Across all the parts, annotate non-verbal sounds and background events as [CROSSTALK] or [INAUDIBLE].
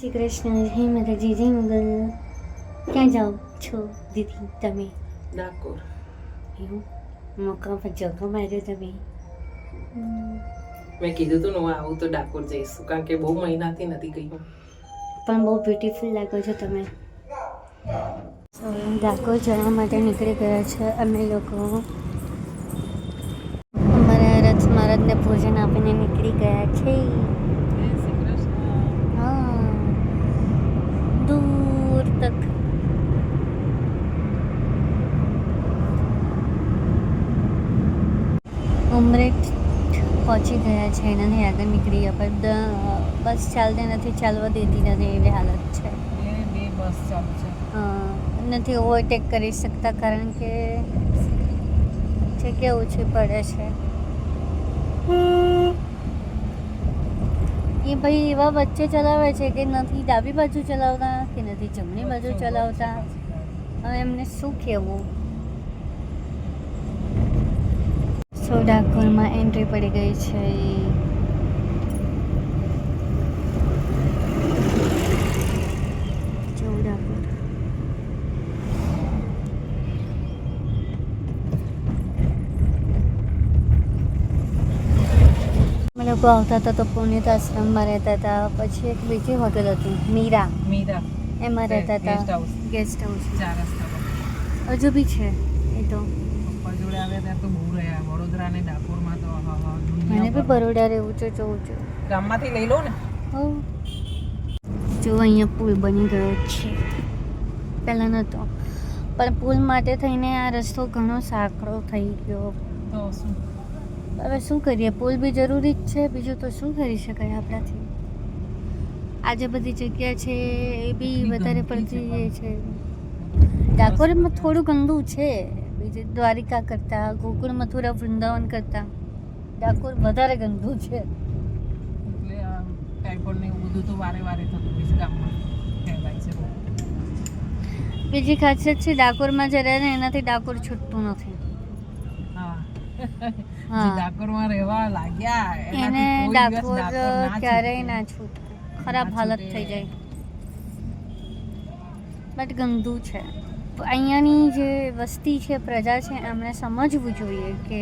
શ્રી કૃષ્ણ જય માતાજી જય મંગલ. ક્યાં જાઓ છો દીદી તમે? ડાકોર એવું? મોકા પર જગો માર્યો તમે? મેં કીધું તું ને હું આવું તો ડાકોર જઈશું કારણ કે બહુ મહિનાથી નથી ગઈ પણ બહુ બ્યુટીફુલ લાગો છો તમે. ડાકોર જવા માટે નીકળી ગયા છે અમે લોકો. અમારા રથ મહારાજને ભોજન આપીને નીકળી ગયા છે હા દૂર તક ઉમરેઠ ગયા છે એનાથી આગળ નીકળી ગયા. પણ બસ ચાલતી નથી ચાલવા દેતી નથી એવી હાલત છે. બે બસ ચાલુ છે. નથી ઓવરટેક કરી શકતા કારણ કે જગ્યા ઓછી પડે છે. એ ભાઈ એવા વચ્ચે ચલાવે છે કે નથી ડાબી બાજુ ચલાવતા કે નથી જમણી બાજુ ચલાવતા? હવે એમને શું કહેવું? સો ડાકોરમાં એન્ટ્રી પડી ગઈ છે લોકો આવતા હતા તો પુણ્યત આશ્રમમાં રહેતા હતા. પછી એક બીજી હોટેલ હતી મીરા. મીરા. એમાં રહેતા હતા. ગેસ્ટ હાઉસ હજુ બી છે એ તો. જોડે આવ્યા ત્યાં તો બહુ રહ્યા વડોદરા અને ડાકોરમાં તો મને પણ બી બરોડા રહેવું છે જોવું છે. ગામમાંથી લઈ લો ને? જો અહીંયા પુલ બની ગયો છે. પહેલાં નહોતો પણ પુલ માટે થઈને આ રસ્તો ઘણો સાંકડો થઈ ગયો. તો શું? હવે શું કરીએ? પુલ બી જરૂરી જ છે. બીજું તો શું કરી શકાય આપણાથી? આજે બધી જગ્યા છે એ બી વધારે પડતી છે. ડાકોરમાં થોડું ગંદુ છે. બીજે દ્વારિકા કરતાં ગોકુળ મથુરા વૃંદાવન કરતાં ડાકોર વધારે ગંદુ છે. એટલે ટાઈફોઈડ ને એવું બધું તો વારે વારે થતું બીજું ગામમાં કહેવાય છે. બીજી ખાસિયત છે ડાકોરમાં જે રહે ને એનાથી ડાકોર છૂટતું નથી. ડાકોરમાં રહેવા લાગ્યા એને ડાકોર ક્યારેય ના છૂટે. ખરાબ હાલત થઈ જાય. બટ ગંદુ છે. અહીંયાની જે વસ્તી છે, પ્રજા છે, એમણે સમજવું જોઈએ કે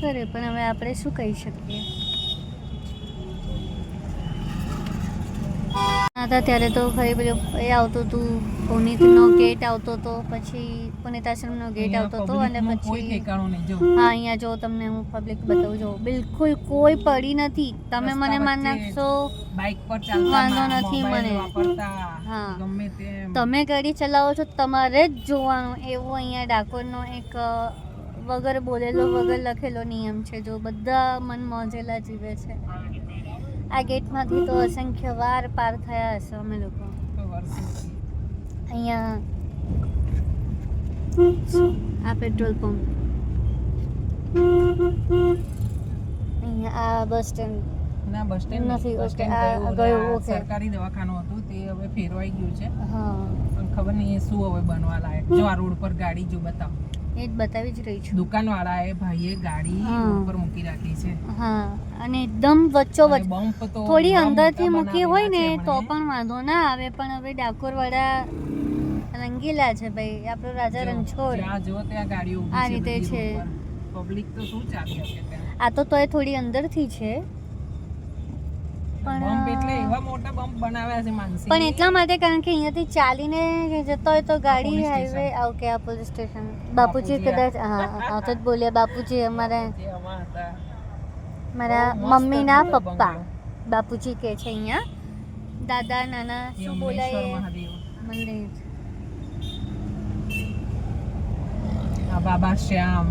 કરે, પણ હવે આપણે શું કહી શકીએ? હતા ત્યારે તો ખરી બધું એ આવતું હતું પુનિતનો ગેટ આવતો હતો પછી પુનિત આશ્રમનો ગેટ આવતો હતો અને પછી જો. હા અહીંયા જો તમને હું પબ્લિક બતાવું છું બિલકુલ કોઈ પડી નથી. તમે મને માન નાખશો? બાઇક પર વાંધો નથી મને. હા. તમે. ગાડી ચલાવો છો તમારે જ જોવાનું. એવો અહીંયા ડાકોરનો એક વગર બોલેલો વગર લખેલો નિયમ છે જો બધા મન મોજેલા જીવે છે. આ ગેટમાંથી તો અસંખ્ય વાર પાર થયા હશે અમે લોકો. અહીંયા આ પેટ્રોલ પંપ. અહીંયા આ બસ સ્ટેન્ડ. ના બસ સ્ટેન્ડ નથી, બસ સ્ટેન્ડ ગયું. સરકારી દવાખાનું હતું તે હવે ફેરવાઈ ગયું છે. હા. પણ ખબર નહીં એ શું હવે બનવા લાયક. જો આ રોડ પર ગાડી જો બતાવ. એ જ બતાવી જ રહી છું. દુકાન એ ભાઈએ ગાડી હા. મૂકી રાખી છે. હા અને એકદમ વચ્ચો વચ્ચ થોડી અંદરથી મૂકી હોય ને તો પણ વાંધો ના આવે પણ હવે ડાકોર વાળા રંગીલા છે ભાઈ આપણો રાજા રણછોડ જો ત્યાં ગાડીઓ આ રીતે છે. પબ્લિક તો શું ચાલી શકે આ તો તોય થોડી અંદરથી છે. બમ્પ એટલે એવા મોટા બમ્પ બનાવ્યા છે માનસી. પણ એટલા માટે કારણ કે અહીંયાથી ચાલીને જતો હોય તો ગાડી હાઈવે. ઓકે આ પોલીસ સ્ટેશન. બાપુજી કદાચ હા આવતો જ બોલ્યા બાપુજી અમારા મારા મમ્મીના પપ્પા. બાપુજી કે છે અહીંયા. દાદા નાના શું બોલાય? મંદિર. બાબા શ્યામ.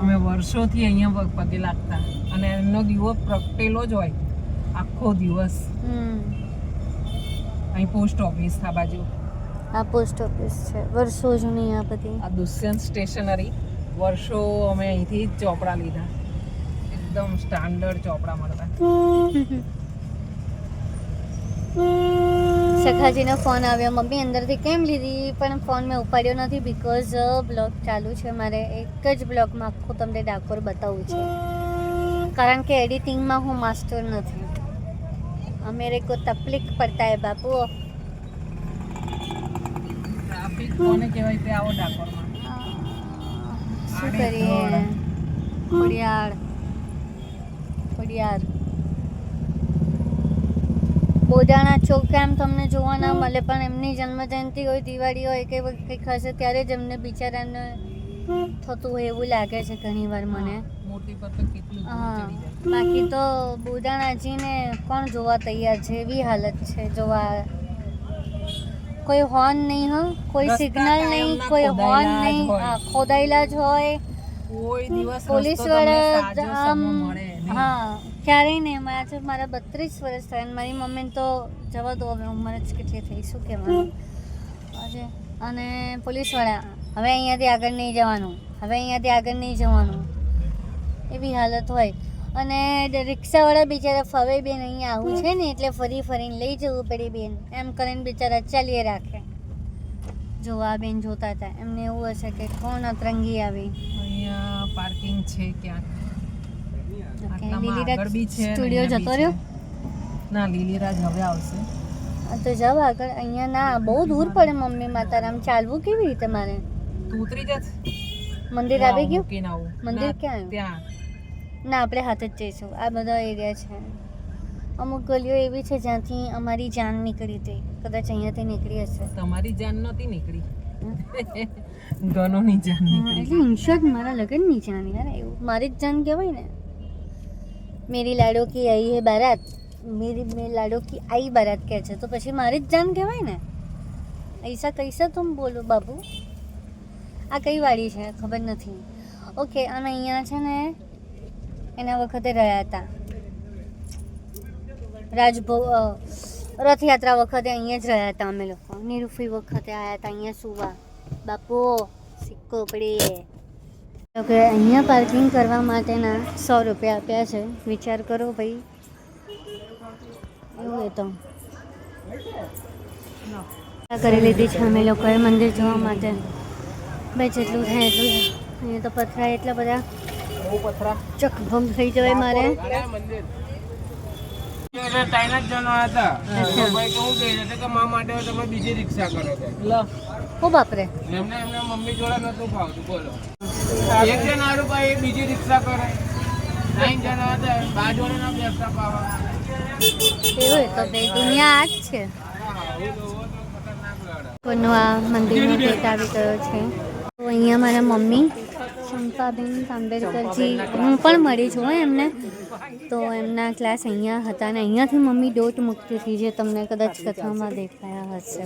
અમે વર્ષોથી અહીંયા પગે લાગતા. અને એમનો દીવો પ્રગટેલો જ હોય. આખો દિવસ. અહીં પોસ્ટ ઓફિસ આ બાજુ. આ પોસ્ટ ઓફિસ છે. વર્ષો જૂની આ બધી. આ દુષ્યંત સ્ટેશનરી વર્ષો અમે અહીંથી જ ચોપડા લીધા. એકદમ સ્ટાન્ડર્ડ ચોપડા મળતા. સખાજીનો ફોન આવ્યો. મમ્મી અંદરથી કેમ લીધી? પણ ફોન મેં ઉપાડ્યો નથી બીકોઝ બ્લોગ ચાલુ છે. મારે એક જ બ્લોગમાં આખું તમને ડાકોર બતાવવું છે. કારણ કે એડિટિંગમાં હું માસ્ટર નથી. मेरे को तकलीफ पड़ता है बापू ટ્રાફિક કોને કહેવાય તે આવો ડાકોરમાં શું આડે કરીએ ધોળ. ખોડિયાર ખોડિયાર બોજાણા ચોક એમ તમને જોવા ના મળે પણ એમની જન્મજયંતિ હોય દિવાળી હોય કે કંઈક હશે ત્યારે જ એમને બિચારાને થતું હોય એવું લાગે છે ઘણી વાર મને. મોટી પર તો કેટલું હા બાકી તો બુદાણાજીને કોણ જોવા તૈયાર છે? એવી હાલત છે જોવા. કોઈ હોર્ન નહીં હ. કોઈ સિગ્નલ નહીં કોઈ હોર્ન નહીં. હા, ખોદાયેલા જ હોય. કોઈ દિવસ પોલીસવાળા આમ. હા ક્યારેય નહીં. મારા મારા બત્રીસ વર્ષ થયા મારી મમ્મીને તો જવા દો હવે. ઉંમર જ કેટલી થઈ શું કહેવાનું? અને પોલીસવાળા હવે અહીંયાથી આગળ નહીં જવાનું. હવે અહીંયાથી આગળ નહીં જવાનું. એવી હાલત હોય. અને રિક્ષાવાળા બિચારા ફવે બેન અહીંયા આવું છે ને એટલે ફરી ફરીને લઈ જવું પડે બેન. એમ કરીને બિચારા ચાલીએ રાખે. જોવા બેન જોતા હતા. એમને એવું હશે કે કોણ અતરંગી આવી. અહીંયા પાર્કિંગ છે ક્યાંક. ઓકે લીલીરાજ સ્ટુડિયો જતો રહ્યો? ના લીલીરાજ હવે આવશે. તો જાવ આગળ. અહીંયા ના બહુ દૂર પડે મમ્મી માતારામ ચાલવું કેવી રીતે મારે? તું ઉતરી જા મંદિર આવી ગયું? મંદિર ક્યાં? ત્યાં. ના આપણે હાથે જ જઈશું. આ બધા એરિયા છે. અમુક ગલીઓ એવી છે જ્યાંથી અમારી જાન નીકળી હતી. કદાચ અહીંયાથી નીકળી હશે. તમારી જાન નહોતી નીકળી. ગનોની [LAUGHS] જાન એટલે ઇન્શોર્ટ મારા લગ્નની જાન. યાર એવું. મારી જ જાન કહેવાય ને. મેરી લાડો કી આઈ હે બારાત. મેરી મેં લાડો કી આઈ બારાત કહે છે તો પછી મારી જ જાન કહેવાય ને ऐसा कैसा तुम बोलो बाबू આ કઈ વાડી છે ખબર નથી ઓકે અને અહીંયા છે ને એના વખતે રહ્યા હતા રાજભોગ અ, રથયાત્રા વખતે અહીંયા જ રહ્યા હતા અમે લોકો નિરૂફી વખતે આવ્યા હતા અહીંયા સુવા બાપુ સિક્કો પડી ઓકે અહીંયા પાર્કિંગ કરવા માટેના સો રૂપિયા આપ્યા છે વિચાર કરો ભાઈ એવું એ કરી લીધી છે. અમે લોકોએ મંદિર જોવા માટે. ભાઈ જેટલું થાય એટલું. અહીંયા તો પથરા એટલા બધા ચકભમ થઈ જવાય મારે. બીજી રિક્ષા કરો. એક જણ હતા બા જોડે ના બેસતા પાવા એવું તો બે દુનિયા આ જ છે. કોઈનો આ મંદિરનો ગેટ આવી ગયો છે. તો અહીંયા મારા મમ્મી, શંપાબેન આંબેડકરજી હું પણ મળી છું એમને. તો એમના ક્લાસ અહીંયા હતા અને અહીંયાથી મમ્મી દોટ મૂકતી હતી જે તમને કદાચ કથામાં દેખાયા હશે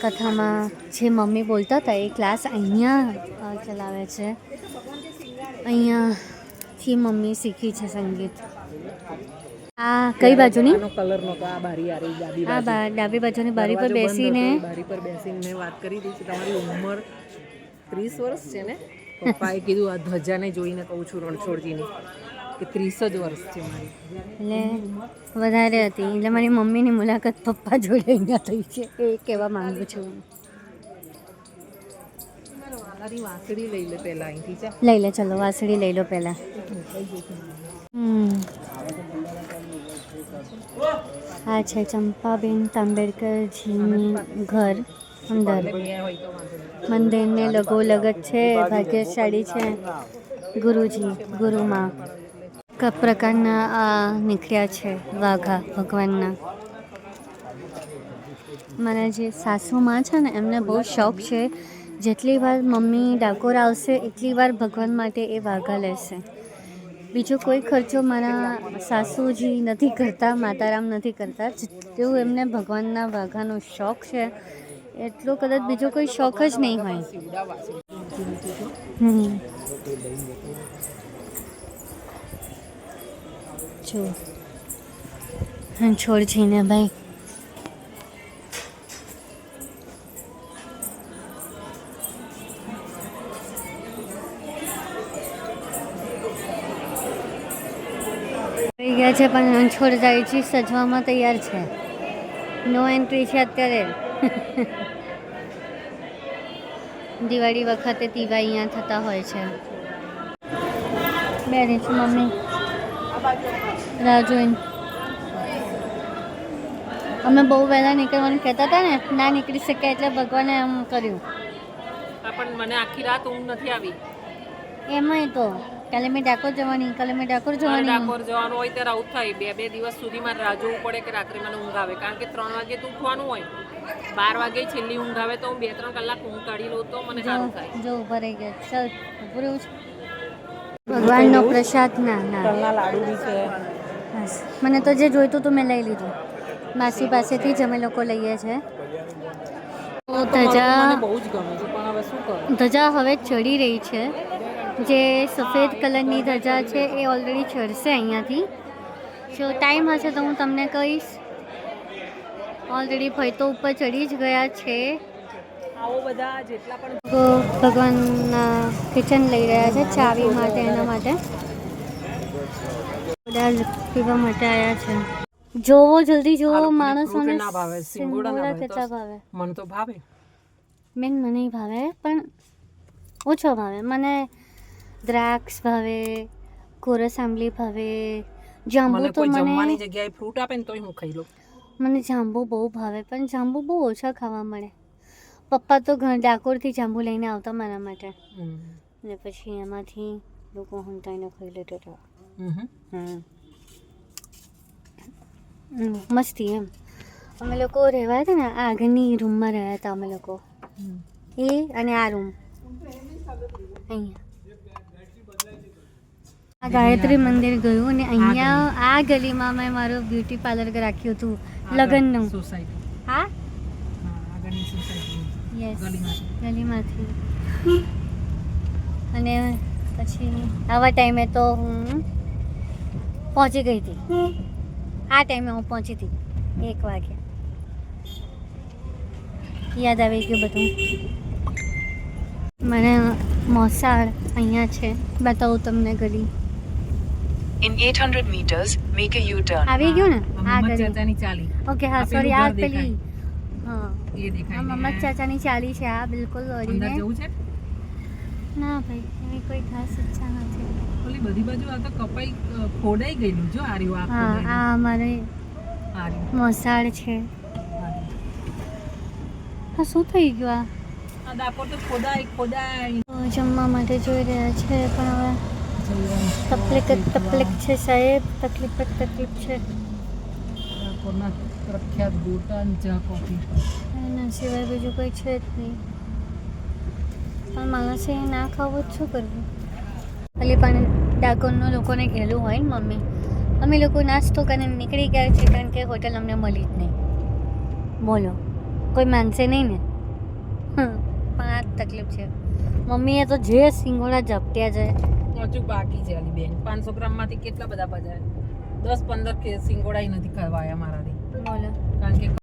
કથામાં જે મમ્મી બોલતા હતા એ ક્લાસ અહીંયા ચલાવે છે. અહીંયાથી મમ્મી શીખી છે સંગીત. આ કઈ બાજુની? કલર નો આ બારી આ ડાબી આ ડાબી બાજુની બારી પર બેસીને બારી પર બેસીને મેં વાત કરી હતી કે તમારી ઉંમર ત્રીસ વર્ષ છે ને? પપ્પાએ કીધું આ ધજાને જોઈને કહું છું રણછોડજીની કે ત્રીસ જ વર્ષ છે મારી. એટલે વધારે હતી. એટલે મારી મમ્મીની મુલાકાત પપ્પા જોડે અહીંયા થઈ છે. એ કહેવા માંગુ છું. મારી વાસળી લઈ લે પહેલા અહીંથી ચા લઈ લે, ચલો, વાસળી લઈ લો પહેલાં. આ છે ચંપાબેન તાંબેડકરજીની ઘર અંદર મંદિરને લગોલગ જ છે, ભાગ્યશાળી છે ગુરુજી, ગુરુમાં. કયા પ્રકારના આ નીકળ્યા છે વાઘા ભગવાનના. મારા જે સાસુમાં છે ને, એમને બહુ શોખ છે જેટલી વાર મમ્મી ડાકોર આવશે, એટલી વાર ભગવાન માટે એ વાઘા લેશે. બીજો કોઈ ખર્ચો મારા સાસુજી નથી કરતા, માતારામ નથી કરતા. જેટલું એમને ભગવાનના વાઘાનો શોખ છે, એટલો કદાચ બીજો કોઈ શોખ જ નહીં હોય. જો. છોડ છીને ભાઈ. થઈ છે પણ જાય છે સજવામાં તૈયાર છે. નો એન્ટ્રી છે અત્યારે. દિવાળી વખતે દીવા અહીંયા થતા હોય છે. બેરી છું મમ્મી. રાહ જોઈને. અમે બહુ વહેલા નીકળવાનું કહેતા હતા ને ના નીકળી શક્યા એટલે ભગવાને એમ કર્યું. પણ મને આખી રાત ઊંઘ નથી આવી. એમાંય તો. કાલે મેં ડાકોર જવાની કાલે મેં ડાકોર જવાની. ડાકોર જવાનું હોય ત્યારે આવું થાય. બે બે દિવસ સુધીમાં રાહ જોવું પડે કે રાત્રે મને ઊંઘ આવે. કારણ કે ત્રણ વાગે તો ઉઠવાનું હોય. બાર વાગે છેલ્લી ઊંઘ આવે તો હું બે ત્રણ કલાક ઊંઘ કાઢી લઉં તો મને સારું થાય. જો ઊભા રહી ગયા. ચાલ ઉભું રહેવું છે ભગવાનનો પ્રસાદ ના ના. લાડુ બી છે. બસ. મને તો જે જોઈતું હતું મેં લઈ લીધું. માસી પાસેથી જ અમે લોકો લઈએ છીએ તો ધજા ધજા હવે ચડી રહી છે. જે સફેદ કલરની ધજા છે એ ઓલરેડી ચડશે અહીંયાથી. જો ટાઈમ હશે તો હું તમને કહીશ. ઓલરેડી ભાઈ તો ઉપર ચડી જ ગયા છે. આવો બધા જેટલા પણ તો ભગવાનના કિચન લઈ રહ્યા છે ચાવી માટે એના માટે. બધા પીવા માટે આવ્યા છે. જોવો જલ્દી જોવો લોકોને માણસોને ભાવે, સિંગોડા કેટલા ભાવે? મને તો ભાવે. બેન મને ભાવે પણ ઓછો ભાવે. મને દ્રાક્ષ ભાવે કોરસ આંબલી ભાવે જાંબુ તો મને જમવાની જગ્યાએ ફ્રૂટ આપે ને તોય હું ખાઈ લઉં. મને જાંબુ બહુ ભાવે પણ જાંબુ બહુ ઓછા ખાવા મળે. પપ્પા તો ઘણા ડાકોરથી જાંબુ લઈને આવતા મારા માટે. ને પછી એમાંથી લોકો હંતાઈને ખાઈ લેતા હતા મસ્તી એમ. અમે લોકો રહેવા હતા ને આગળની રૂમમાં રહ્યા હતા અમે લોકો. એ અને આ રૂમ અહીંયા. ગાયત્રી મંદિર ગયું અને અહીંયા આ ગલીમાં મેં મારું બ્યુટી પાર્લર રાખ્યું હતું લગ્નનું. સોસાયટી. હા? યસ ગલીમાંથી. ગલીમાંથી. અને પછી આવા ટાઈમે તો હું પહોંચી ગઈ હતી. આ ટાઈમે હું પહોંચી હતી એક વાગે. યાદ આવી ગયું બધું. મને મોસાળ અહીંયા છે બતાવું તમને ગલી. In 800 meters, make a U-turn. આવી ગયું ને? આ આ મમ્મદ ચાચાની ચાલી. ઓકે હા સોરી આ ઘર પેલી હા. એ દેખાય આ ને. ચાચાની ચાલી છે આ બિલકુલ અંદર દોડીને જવું છે? ના ભાઈ એવી કોઈ ખાસ ઈચ્છા નથી. ઓલી બધી બાજુ આ તો કપાઈ અ, ખોડાઈ ગયેલું જો આ હા ખોદાયેલું. આ અમારે આ રહ્યું, મોસાળ છે. આ હા શું થઈ ગયું આ? આ ડાકોર તો ખોદાય ખોદાય તો જમવા માટે જોઈ રહ્યા છે પણ હવે. તકલીફ જ તકલીફ છે સાહેબ તકલીફ જ તકલીફ છે. કોના પ્રખ્યાત ગોટા ચા કોફી? એના સિવાય બીજું કંઈ છે જ નહીં. પણ માણસે એ ના ખાવું જ શું કરવું? ખાલી પણ ડાકોરનું લોકોને ઘેલું હોય ને મમ્મી. અમે લોકો નાસ્તો કરીને નીકળી ગયા છે કારણ કે હોટલ અમને મળી જ નહીં. બોલો કોઈ માનશે નહીં ને? પણ આ તકલીફ છે. મમ્મીએ તો જે સિંગોડા ઝપટ્યા છે હજુ બાકી છે અલી બેન. પાંચસો ગ્રામમાંથી કેટલા બધા બજાર દસ પંદર કે સિંગોડા નથી ખવાયા મારાથી કારણ કે